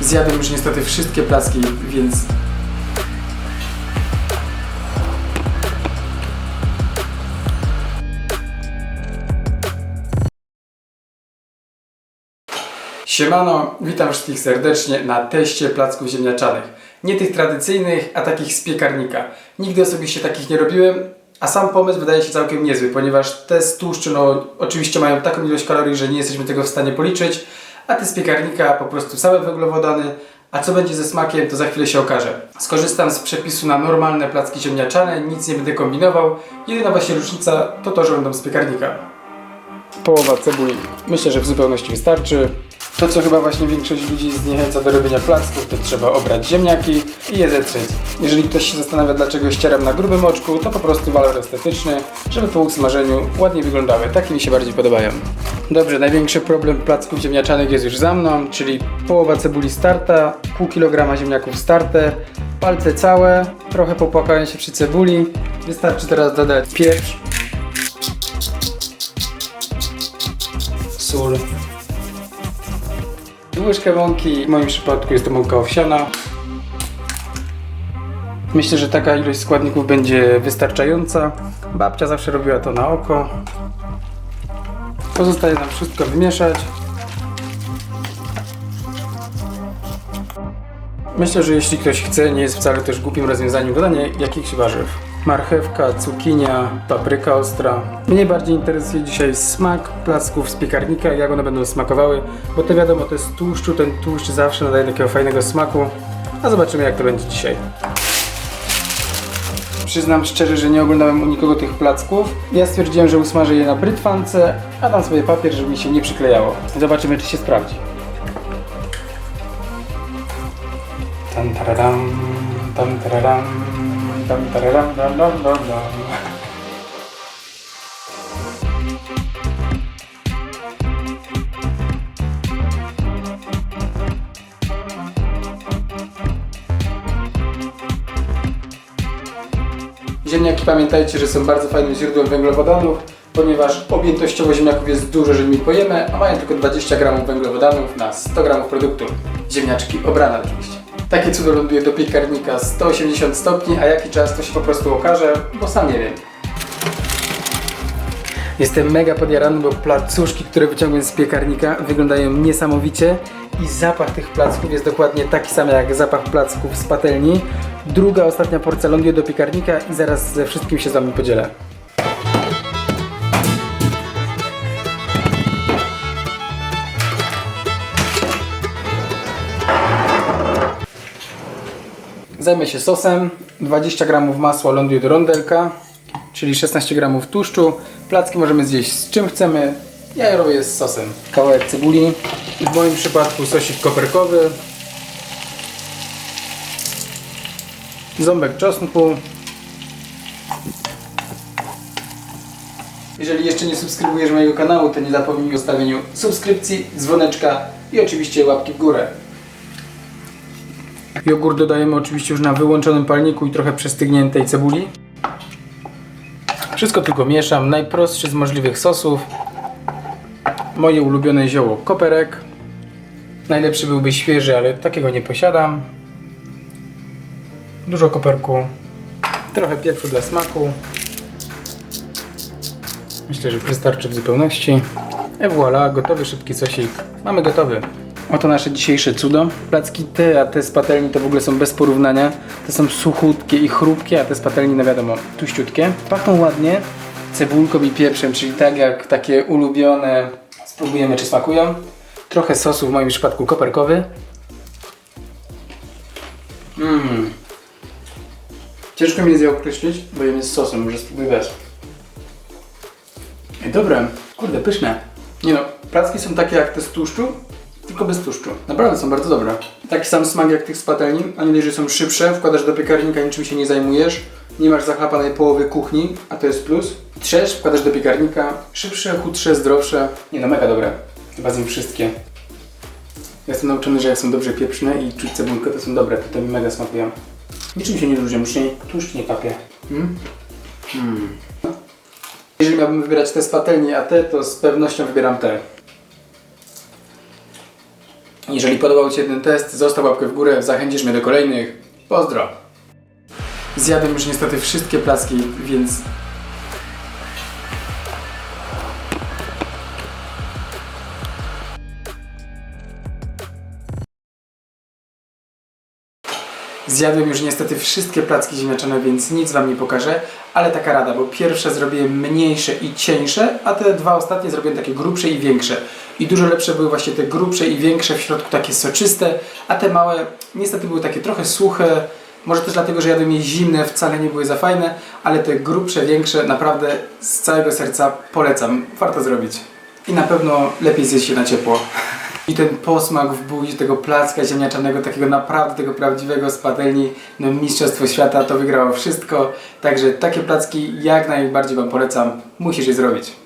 Zjadłem już niestety wszystkie placki, więc Siemano, witam wszystkich serdecznie na teście placków ziemniaczanych. Nie tych tradycyjnych, a takich z piekarnika. Nigdy osobiście takich nie robiłem, a sam pomysł wydaje się całkiem niezły, ponieważ te z tłuszczu no, oczywiście mają taką ilość kalorii, że nie jesteśmy tego w stanie policzyć, a te z piekarnika po prostu same węglowodany, a co będzie ze smakiem, to za chwilę się okaże. Skorzystam z przepisu na normalne placki ziemniaczane, nic nie będę kombinował. Jedyna właśnie różnica to to, że będą z piekarnika. Połowa cebuli myślę, że w zupełności wystarczy. To, co chyba właśnie większość ludzi zniechęca do robienia placków, to trzeba obrać ziemniaki i je zetrzeć. Jeżeli ktoś się zastanawia, dlaczego ścieram na grubym oczku, to po prostu walor estetyczny, żeby po usmażeniu ładnie wyglądały. Takie mi się bardziej podobają. Dobrze, największy problem placków ziemniaczanych jest już za mną, czyli połowa cebuli starta, pół kilograma ziemniaków starter, palce całe, trochę popłakałem się przy cebuli. Wystarczy teraz dodać pieprz, sól, łyżkę mąki, w moim przypadku jest to mąka owsiana. Myślę, że taka ilość składników będzie wystarczająca. Babcia zawsze robiła to na oko. Pozostaje nam wszystko wymieszać. Myślę, że jeśli ktoś chce, nie jest wcale też głupim rozwiązaniem dodanie jakichś warzyw. Marchewka, cukinia, papryka ostra. Mnie bardziej interesuje dzisiaj smak placków z piekarnika, jak one będą smakowały, bo to wiadomo, to jest tłuszczu, ten tłuszcz zawsze nadaje takiego fajnego smaku. A zobaczymy jak to będzie dzisiaj. Przyznam szczerze, że nie oglądałem u nikogo tych placków. Ja stwierdziłem, że usmażę je na brytwance, a dam sobie papier, żeby mi się nie przyklejało. Zobaczymy, czy się sprawdzi. Tam tararam, tam tararam, tam tararam, dam, dam, dam, dam. Ziemniaki pamiętajcie, że są bardzo fajnym źródłem węglowodanów, ponieważ objętościowo ziemniaków jest dużo, że nimi pojemy, a mają tylko 20 gramów węglowodanów na 100 gramów produktu. Ziemniaczki obrane oczywiście. Takie cudo ląduje do piekarnika 180 stopni, a jaki czas to się po prostu okaże, bo sam nie wiem. Jestem mega podjarany, bo placuszki, które wyciągłem z piekarnika wyglądają niesamowicie i zapach tych placków jest dokładnie taki sam jak zapach placków z patelni. Druga, ostatnia porcja ląduje do piekarnika i zaraz ze wszystkim się z wami podzielę. Zajmę się sosem. 20 gramów masła ląduje do rondelka, czyli 16 gramów tłuszczu. Placki możemy zjeść z czym chcemy. Ja je robię z sosem. Kawałek cebuli. W moim przypadku sosik koperkowy. Ząbek czosnku. Jeżeli jeszcze nie subskrybujesz mojego kanału, to nie zapomnij o ustawieniu subskrypcji, dzwoneczka i oczywiście łapki w górę. Jogurt dodajemy oczywiście już na wyłączonym palniku i trochę przestygniętej cebuli. Wszystko tylko mieszam. Najprostszy z możliwych sosów. Moje ulubione zioło koperek. Najlepszy byłby świeży, ale takiego nie posiadam. Dużo koperku. Trochę pieprzu dla smaku. Myślę, że wystarczy w zupełności. E voilà, gotowy szybki sosik. Mamy gotowy. Oto nasze dzisiejsze cudo. Placki te, a te z patelni to w ogóle są bez porównania. Te są suchutkie i chrupkie, a te z patelni, no wiadomo, tuściutkie. Pachną ładnie cebulką i pieprzem, czyli tak jak takie ulubione. Spróbujemy, czy smakują. Trochę sosu, w moim przypadku koperkowy. Mmm. Ciężko mi jest je określić, bo jem z sosem, może spróbuj bez. Dobre. Kurde, pyszne. Nie no, placki są takie jak te z tłuszczu, tylko bez tłuszczu. Naprawdę są bardzo dobre. Taki sam smak jak tych z patelni, a nie dość, że są szybsze, wkładasz do piekarnika, niczym się nie zajmujesz, nie masz zachlapanej połowy kuchni, a to jest plus. Trzesz, wkładasz do piekarnika, szybsze, chudsze, zdrowsze. Nie no, mega dobre. Chyba z nich wszystkie. Ja jestem nauczony, że jak są dobrze pieprzne i czuć cebulkę, to są dobre, to, mi mega smakują. Niczym się nie różnią, przynajmniej tłuszcz nie kapie. Mm. Jeżeli miałbym wybierać te z patelni, a te, to z pewnością wybieram te. Jeżeli podobał Ci się ten test, zostaw łapkę w górę, zachęcisz mnie do kolejnych. Pozdro! Zjadłem już niestety wszystkie placki, więc Zjadłem już niestety wszystkie placki ziemniaczane, więc nic Wam nie pokażę, ale taka rada, bo pierwsze zrobiłem mniejsze i cieńsze, a te dwa ostatnie zrobiłem takie grubsze i większe. I dużo lepsze były właśnie te grubsze i większe, w środku takie soczyste, a te małe niestety były takie trochę suche, może też dlatego, że jadłem je zimne, wcale nie były za fajne, ale te grubsze, większe naprawdę z całego serca polecam, warto zrobić. I na pewno lepiej zjeść się na ciepło. I ten posmak w buzi tego placka ziemniaczanego, takiego naprawdę, tego prawdziwego z patelni, no Mistrzostwo Świata, to wygrało wszystko. Także takie placki jak najbardziej Wam polecam. Musisz je zrobić.